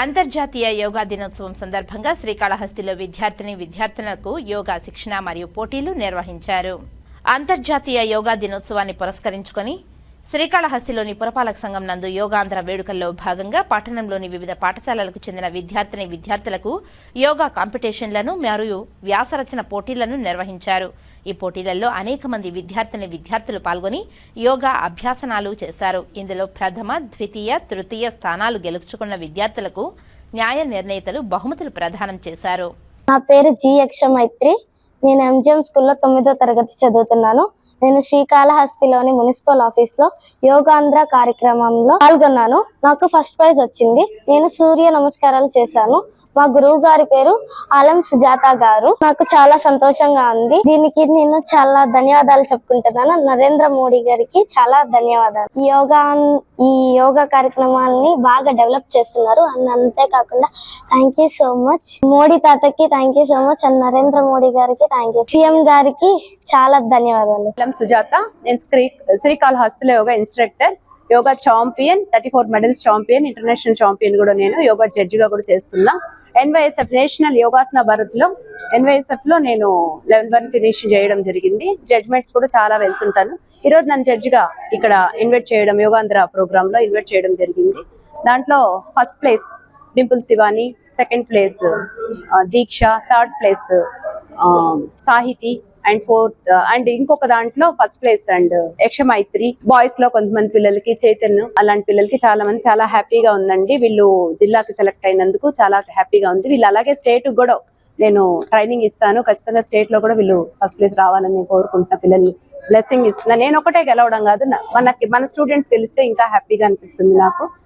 అంతర్జాతీయ యోగా దినోత్సవం సందర్భంగా శ్రీకాళహస్తిలో విద్యార్థిని విద్యార్థులకు యోగా శిక్షణ మరియు పోటీలు నిర్వహించారు. అంతర్జాతీయ యోగా దినోత్సవాన్ని పురస్కరించుకొని శ్రీకాళహస్తిలోని పురపాలక సంఘం నందు యోగాంధ్ర వేడుకల్లో భాగంగా పట్టణంలోని వివిధ పాఠశాలలకు చెందిన విద్యార్థిని విద్యార్థులకు యోగా కాంపిటీషన్లను మరియు వ్యాసరచన పోటీలను నిర్వహించారు. ఈ పోటీలలో అనేక మంది విద్యార్థిని విద్యార్థులు పాల్గొని యోగా అభ్యాసనాలు చేశారు. ఇందులో ప్రథమ ద్వితీయ తృతీయ స్థానాలు గెలుచుకున్న విద్యార్థులకు న్యాయ నిర్ణేతలు బహుమతులు ప్రదానం చేశారు. నా పేరు జి యక్ష మైత్రి నేను ఎంజిఎం స్కూల్లో తొమ్మిదో తరగతి చదువుతున్నాను. నేను శ్రీకాళహస్తిలోని మున్సిపల్ ఆఫీస్లో యోగాంధ్ర కార్యక్రమంలో పాల్గొన్నాను. నాకు ఫస్ట్ ప్రైజ్ వచ్చింది. నేను సూర్య నమస్కారాలు చేశాను. మా గురువు గారి పేరు ఆలం సుజాత గారు. నాకు చాలా సంతోషంగా ఉంది. దీనికి నేను చాలా ధన్యవాదాలు చెప్పుకుంటున్నాను. నరేంద్ర మోడీ గారికి చాలా ధన్యవాదాలు. యోగా ఈ యోగా కార్యక్రమాలని బాగా డెవలప్ చేస్తున్నారు. అండ్ అంతేకాకుండా thank you so much Modi తాతకి thank you so much and Narendra Modi గారికి థ్యాంక్ యూ సీఎం గారికి చాలా ధన్యవాదాలు. సుజాత నేను Shri శ్రీకాళహస్తిలో yoga instructor yoga champion thirty four medals champion international champion కూడా నేను యోగా జడ్జిగా కూడా చేస్తున్నా. ఎన్వైఎస్ఎఫ్ నేషనల్ యోగాసన భారత్లో ఎన్వైఎస్ఎఫ్లో నేను లెవెన్ వన్ ఫినిష్ చేయడం జరిగింది. జడ్జ్మెంట్స్ కూడా చాలా వెళ్తుంటాను. ఈ రోజు నన్ను జడ్జిగా ఇక్కడ ఇన్వైట్ చేయడం యోగాంధ్ర ప్రోగ్రామ్లో ఇన్వైట్ చేయడం జరిగింది. దాంట్లో first place Dimple Shivani second place Deeksha third place Sahithi and fourth and ఇంకొక దాంట్లో ఫస్ట్ ప్లేస్ అండ్ యక్షమైత్రి. బాయ్స్లో కొంతమంది పిల్లలకి చైతన్య అలాంటి పిల్లలకి చాలా మంది చాలా హ్యాపీగా ఉందండి. వీళ్ళు జిల్లాకి సెలెక్ట్ అయినందుకు చాలా హ్యాపీగా ఉంది. వీళ్ళు అలాగే స్టేట్ కూడా నేను ట్రైనింగ్ ఇస్తాను. ఖచ్చితంగా స్టేట్లో కూడా వీళ్ళు ఫస్ట్ ప్లేస్ రావాలని నేను కోరుకుంటున్నా పిల్లల్ని. బ్లెస్సింగ్ ఇస్తున్నా. నేను ఒకటే గెలవడం కాదు. నా- మనకి మన స్టూడెంట్స్ గెలిస్తే ఇంకా హ్యాపీగా అనిపిస్తుంది నాకు.